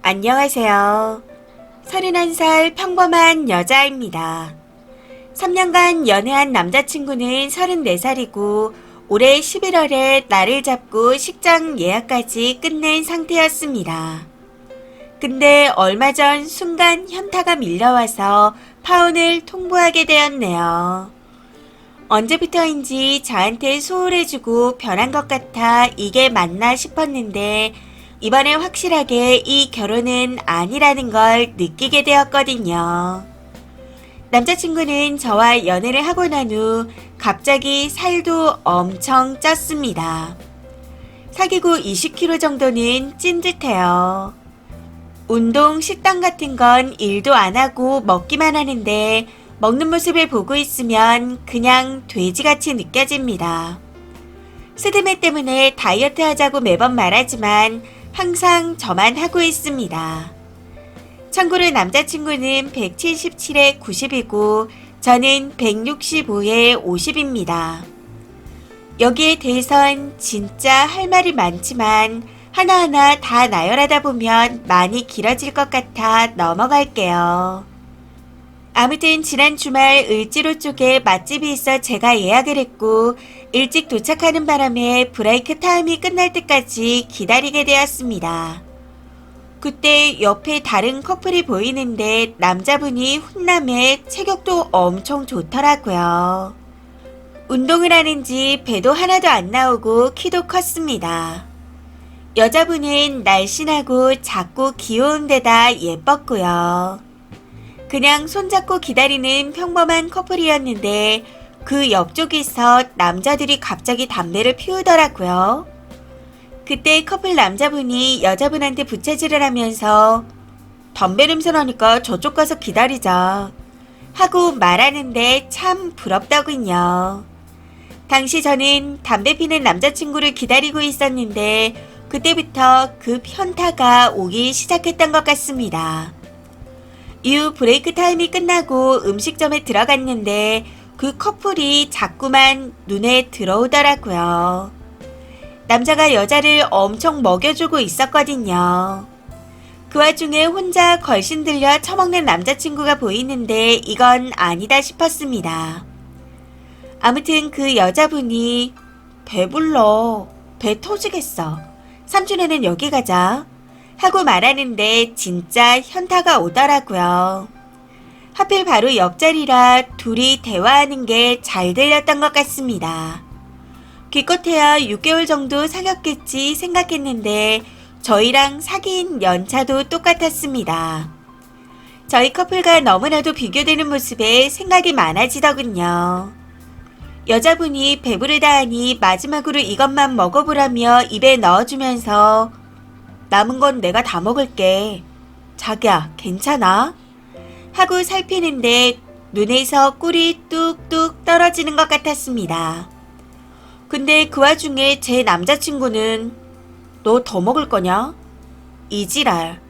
안녕하세요. 31살 평범한 여자입니다. 3년간 연애한 남자친구는 34살이고 올해 11월에 날을 잡고 식장 예약까지 끝낸 상태였습니다. 근데 얼마 전 순간 현타가 밀려와서 파혼을 통보하게 되었네요. 언제부터인지 저한테 소홀해주고 변한 것 같아 이게 맞나 싶었는데 이번에 확실하게 이 결혼은 아니라는 걸 느끼게 되었거든요. 남자친구는 저와 연애를 하고 난 후 갑자기 살도 엄청 쪘습니다. 사귀고 20kg 정도는 찐 듯해요. 운동, 식단 같은 건 일도 안 하고 먹기만 하는데 먹는 모습을 보고 있으면 그냥 돼지같이 느껴집니다. 스드메 때문에 다이어트 하자고 매번 말하지만 항상 저만 하고 있습니다. 참고로 남자친구는 177에 90이고 저는 165에 50입니다. 여기에 대해선 진짜 할 말이 많지만 하나하나 다 나열하다 보면 많이 길어질 것 같아 넘어갈게요. 아무튼 지난 주말 을지로 쪽에 맛집이 있어 제가 예약을 했고 일찍 도착하는 바람에 브레이크 타임이 끝날 때까지 기다리게 되었습니다. 그때 옆에 다른 커플이 보이는데 남자분이 훈남에 체격도 엄청 좋더라고요. 운동을 하는지 배도 하나도 안 나오고 키도 컸습니다. 여자분은 날씬하고 작고 귀여운 데다 예뻤고요. 그냥 손잡고 기다리는 평범한 커플이었는데 그 옆쪽에서 남자들이 갑자기 담배를 피우더라고요. 그때 커플 남자분이 여자분한테 부채질을 하면서 담배 냄새 나니까 저쪽 가서 기다리자 하고 말하는데 참 부럽더군요. 당시 저는 담배 피는 남자친구를 기다리고 있었는데 그때부터 그 현타가 오기 시작했던 것 같습니다. 이후 브레이크 타임이 끝나고 음식점에 들어갔는데 그 커플이 자꾸만 눈에 들어오더라고요. 남자가 여자를 엄청 먹여주고 있었거든요. 그 와중에 혼자 걸신 들려 처먹는 남자친구가 보이는데 이건 아니다 싶었습니다. 아무튼 그 여자분이 배불러. 배 터지겠어. 삼촌에는 여기 가자. 하고 말하는데 진짜 현타가 오더라고요. 하필 바로 옆자리라 둘이 대화하는 게 잘 들렸던 것 같습니다. 기껏해야 6개월 정도 사귀었겠지 생각했는데 저희랑 사귄 연차도 똑같았습니다. 저희 커플과 너무나도 비교되는 모습에 생각이 많아지더군요. 여자분이 배부르다 하니 마지막으로 이것만 먹어보라며 입에 넣어주면서 남은 건 내가 다 먹을게. 자기야, 괜찮아? 하고 살피는 데 눈에서 꿀이 뚝뚝 떨어지는 것 같았습니다. 근데 그 와중에 제 남자친구는 너 더 먹을 거냐? 이지랄.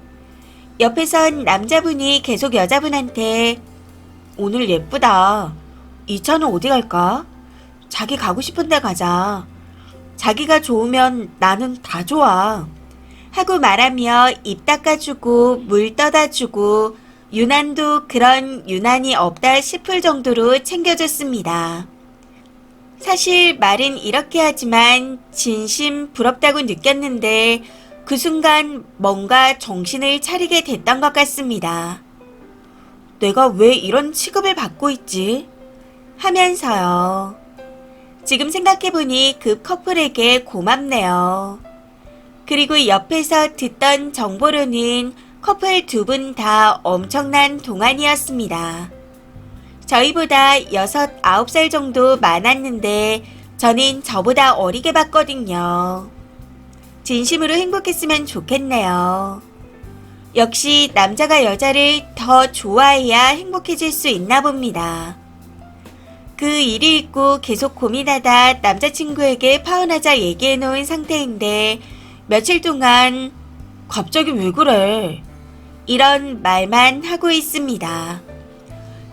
옆에선 남자분이 계속 여자분한테 오늘 예쁘다. 이 차는 어디 갈까? 자기 가고 싶은 데 가자. 자기가 좋으면 나는 다 좋아. 하고 말하며 입 닦아주고 물 떠다주고 유난도 그런 유난이 없다 싶을 정도로 챙겨줬습니다. 사실 말은 이렇게 하지만 진심 부럽다고 느꼈는데 그 순간 뭔가 정신을 차리게 됐던 것 같습니다. 내가 왜 이런 취급을 받고 있지? 하면서요. 지금 생각해보니 그 커플에게 고맙네요. 그리고 옆에서 듣던 정보로는 커플 두 분 다 엄청난 동안이었습니다. 저희보다 6, 9살 정도 많았는데 저는 저보다 어리게 봤거든요. 진심으로 행복했으면 좋겠네요. 역시 남자가 여자를 더 좋아해야 행복해질 수 있나 봅니다. 그 일이 있고 계속 고민하다 남자친구에게 파혼하자 얘기해 놓은 상태인데 며칠 동안 갑자기 왜 그래? 이런 말만 하고 있습니다.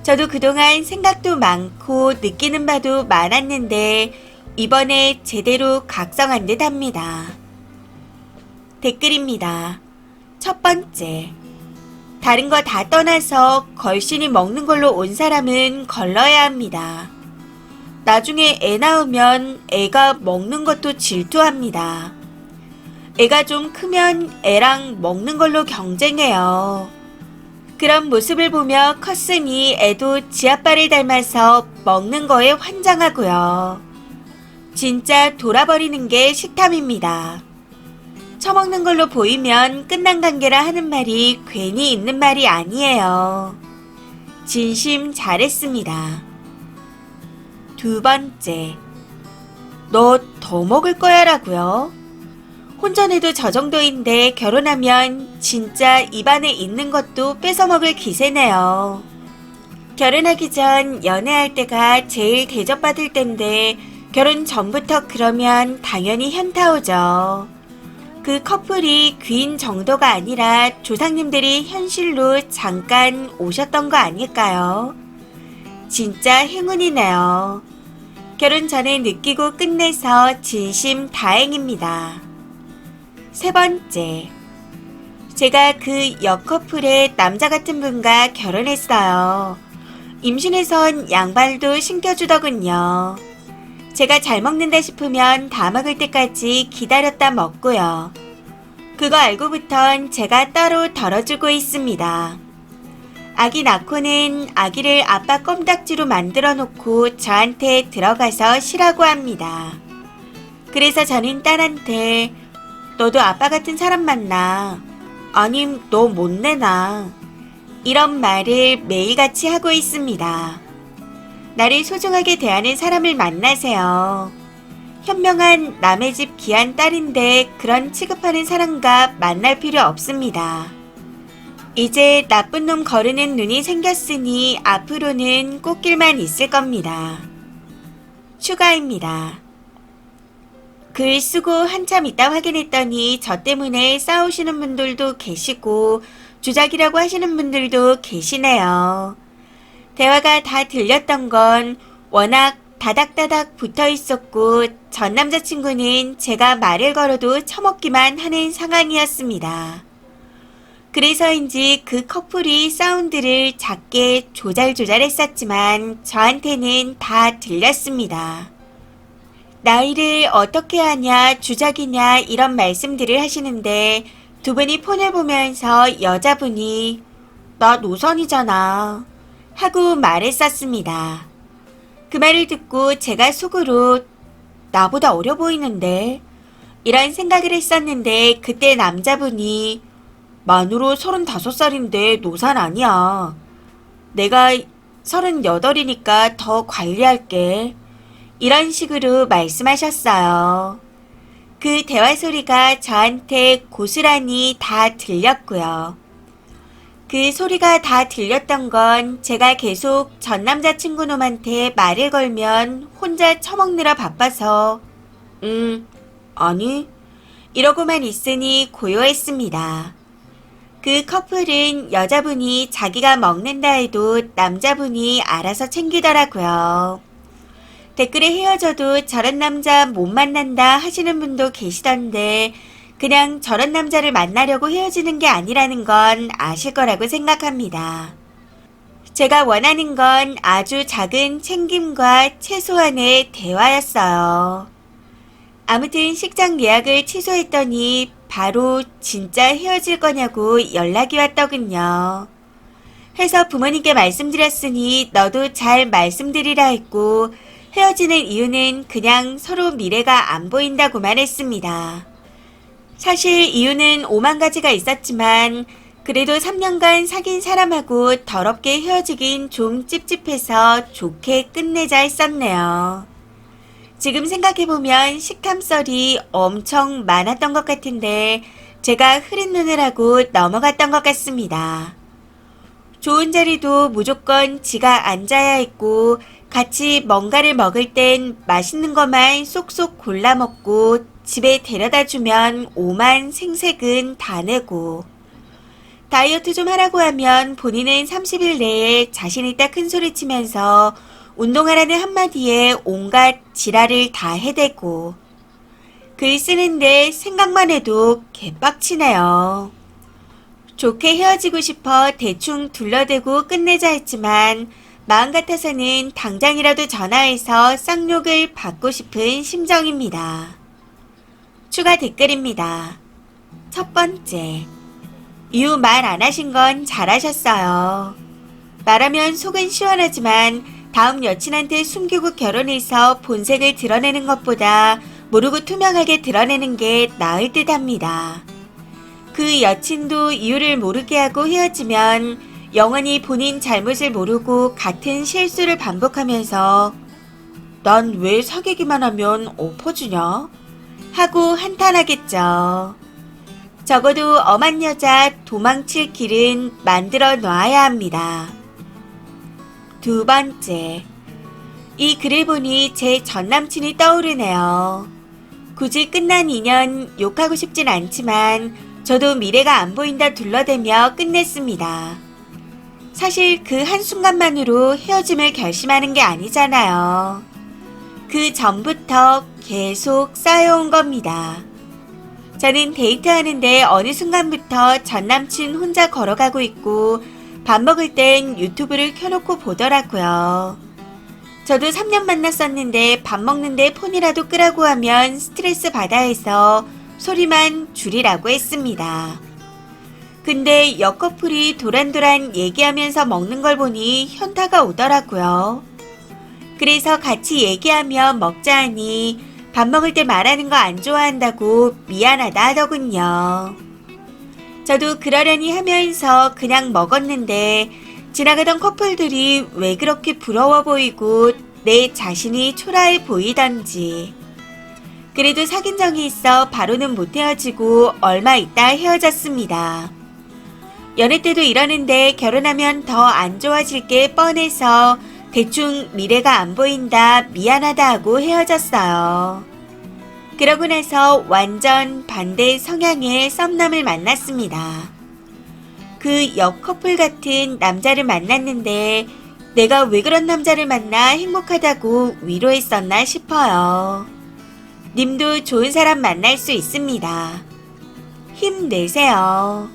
저도 그동안 생각도 많고 느끼는 바도 많았는데 이번에 제대로 각성한 듯 합니다. 댓글입니다. 첫 번째. 다른 거 다 떠나서 걸신이 먹는 걸로 온 사람은 걸러야 합니다. 나중에 애 낳으면 애가 먹는 것도 질투합니다. 애가 좀 크면 애랑 먹는 걸로 경쟁해요. 그런 모습을 보며 컸으니 애도 지 아빠를 닮아서 먹는 거에 환장하고요. 진짜 돌아버리는 게 식탐입니다. 처먹는 걸로 보이면 끝난 관계라 하는 말이 괜히 있는 말이 아니에요. 진심 잘했습니다. 두 번째. 너 더 먹을 거야 라고요? 혼전해도 저 정도인데 결혼하면 진짜 입안에 있는 것도 뺏어 먹을 기세네요. 결혼하기 전 연애할 때가 제일 대접받을 때인데 결혼 전부터 그러면 당연히 현타 오죠. 그 커플이 귀인 정도가 아니라 조상님들이 현실로 잠깐 오셨던 거 아닐까요? 진짜 행운이네요. 결혼 전에 느끼고 끝내서 진심 다행입니다. 세 번째. 제가 그 여커플의 남자 같은 분과 결혼했어요. 임신해선 양발도 신겨주더군요. 제가 잘 먹는다 싶으면 다 먹을 때까지 기다렸다 먹고요. 그거 알고부턴 제가 따로 덜어주고 있습니다. 아기 낳고는 아기를 아빠 껌딱지로 만들어 놓고 저한테 들어가서 쉬라고 합니다. 그래서 저는 딸한테 너도 아빠 같은 사람 만나. 아님 너 못 내나. 이런 말을 매일같이 하고 있습니다. 나를 소중하게 대하는 사람을 만나세요. 현명한 남의 집 귀한 딸인데 그런 취급하는 사람과 만날 필요 없습니다. 이제 나쁜 놈 거르는 눈이 생겼으니 앞으로는 꽃길만 있을 겁니다. 추가입니다. 글 쓰고 한참 있다 확인했더니 저 때문에 싸우시는 분들도 계시고 주작이라고 하시는 분들도 계시네요. 대화가 다 들렸던 건 워낙 다닥다닥 붙어 있었고 전 남자친구는 제가 말을 걸어도 처먹기만 하는 상황이었습니다. 그래서인지 그 커플이 사운드를 작게 조잘조잘 했었지만 저한테는 다 들렸습니다. 나이를 어떻게 하냐, 주작이냐, 이런 말씀들을 하시는데 두 분이 폰을 보면서 여자분이 나 노선이잖아. 하고 말했었습니다. 그 말을 듣고 제가 속으로 나보다 어려 보이는데 이런 생각을 했었는데 그때 남자분이 만으로 35살인데 노산 아니야. 내가 38이니까 더 관리할게. 이런 식으로 말씀하셨어요. 그 대화 소리가 저한테 고스란히 다 들렸고요. 그 소리가 다 들렸던 건 제가 계속 전 남자친구 놈한테 말을 걸면 혼자 처먹느라 바빠서, 음, 아니, 이러고만 있으니 고요했습니다. 그 커플은 여자분이 자기가 먹는다 해도 남자분이 알아서 챙기더라고요. 댓글에 헤어져도 저런 남자 못 만난다 하시는 분도 계시던데 그냥 저런 남자를 만나려고 헤어지는 게 아니라는 건 아실 거라고 생각합니다. 제가 원하는 건 아주 작은 챙김과 최소한의 대화였어요. 아무튼 식장 예약을 취소했더니 바로 진짜 헤어질 거냐고 연락이 왔더군요. 해서 부모님께 말씀드렸으니 너도 잘 말씀드리라 했고 헤어지는 이유는 그냥 서로 미래가 안 보인다고만 했습니다. 사실 이유는 오만 가지가 있었지만 그래도 3년간 사귄 사람하고 더럽게 헤어지긴 좀 찝찝해서 좋게 끝내자 했었네요. 지금 생각해보면 식탐썰이 엄청 많았던 것 같은데 제가 흐린 눈을 하고 넘어갔던 것 같습니다. 좋은 자리도 무조건 지가 앉아야 했고 같이 뭔가를 먹을 땐 맛있는 것만 쏙쏙 골라 먹고 집에 데려다 주면 오만 생색은 다 내고 다이어트 좀 하라고 하면 본인은 30일 내에 자신 있다 큰 소리 치면서 운동하라는 한마디에 온갖 지랄을 다 해대고 글 쓰는데 생각만 해도 개빡치네요. 좋게 헤어지고 싶어 대충 둘러대고 끝내자 했지만 마음 같아서는 당장이라도 전화해서 쌍욕을 받고 싶은 심정입니다. 추가 댓글입니다. 첫 번째. 이유 말 안 하신 건 잘하셨어요. 말하면 속은 시원하지만 다음 여친한테 숨기고 결혼해서 본색을 드러내는 것보다 모르고 투명하게 드러내는 게 나을 듯 합니다. 그 여친도 이유를 모르게 하고 헤어지면 영원히 본인 잘못을 모르고 같은 실수를 반복하면서 난 왜 사귀기만 하면 엎어주냐? 하고 한탄하겠죠. 적어도 엄한 여자 도망칠 길은 만들어 놔야 합니다. 두 번째. 이 글을 보니 제 전남친이 떠오르네요. 굳이 끝난 인연 욕하고 싶진 않지만 저도 미래가 안 보인다 둘러대며 끝냈습니다. 사실 그 한순간만으로 헤어짐을 결심하는 게 아니잖아요. 그 전부터 계속 쌓여온 겁니다. 저는 데이트하는데 어느 순간부터 전 남친 혼자 걸어가고 있고 밥 먹을 땐 유튜브를 켜놓고 보더라고요. 저도 3년 만났었는데 밥 먹는데 폰이라도 끄라고 하면 스트레스 받아 해서 소리만 줄이라고 했습니다. 근데 옆커플이 도란도란 얘기하면서 먹는 걸 보니 현타가 오더라고요. 그래서 같이 얘기하며 먹자 하니 밥 먹을 때 말하는 거 안 좋아한다고 미안하다 하더군요. 저도 그러려니 하면서 그냥 먹었는데 지나가던 커플들이 왜 그렇게 부러워 보이고 내 자신이 초라해 보이던지. 그래도 사귄 적이 있어 바로는 못 헤어지고 얼마 있다 헤어졌습니다. 연애 때도 이러는데 결혼하면 더 안 좋아질 게 뻔해서 대충 미래가 안 보인다 미안하다 하고 헤어졌어요. 그러고 나서 완전 반대 성향의 썸남을 만났습니다. 그 옆커플 같은 남자를 만났는데 내가 왜 그런 남자를 만나 행복하다고 위로했었나 싶어요. 님도 좋은 사람 만날 수 있습니다. 힘내세요.